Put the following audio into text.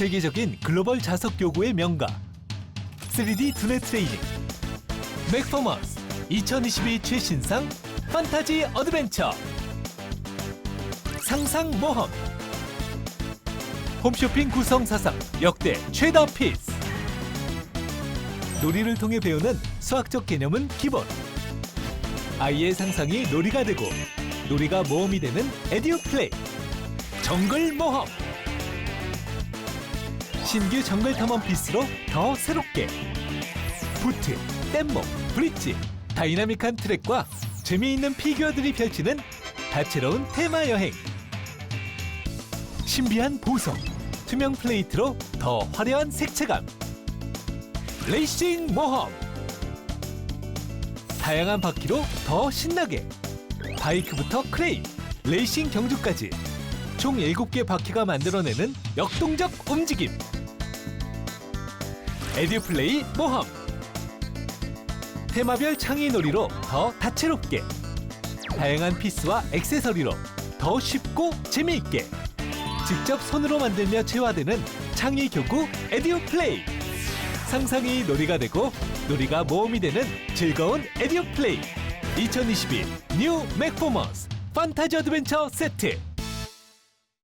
세계적인 글로벌 자석 요구의 명가. 3D 두뇌 트레이닝. 맥퍼머스 2022 최신상 판타지 어드벤처. 상상 모험. 홈쇼핑 구성 사상 역대 최다 피스. 놀이를 통해 배우는 수학적 개념은 기본. 아이의 상상이 놀이가 되고 놀이가 모험이 되는 에듀 플레이. 정글 모험 신규 정글 탐험 피스로 더 새롭게. 부트, 뗏목, 브릿지, 다이나믹한 트랙과 재미있는 피규어들이 펼치는 다채로운 테마 여행. 신비한 보석, 투명 플레이트로 더 화려한 색채감. 레이싱 모험. 다양한 바퀴로 더 신나게. 바이크부터 크레인, 레이싱 경주까지 총 7개 바퀴가 만들어내는 역동적 움직임 에듀플레이 모험. 테마별 창의 놀이로 더 다채롭게 다양한 피스와 액세서리로 더 쉽고 재미있게 직접 손으로 만들며 체화되는 창의 교구 에듀플레이. 상상이 놀이가 되고 놀이가 모험이 되는 즐거운 에듀플레이. 2022 뉴 맥포머스 판타지 어드벤처 세트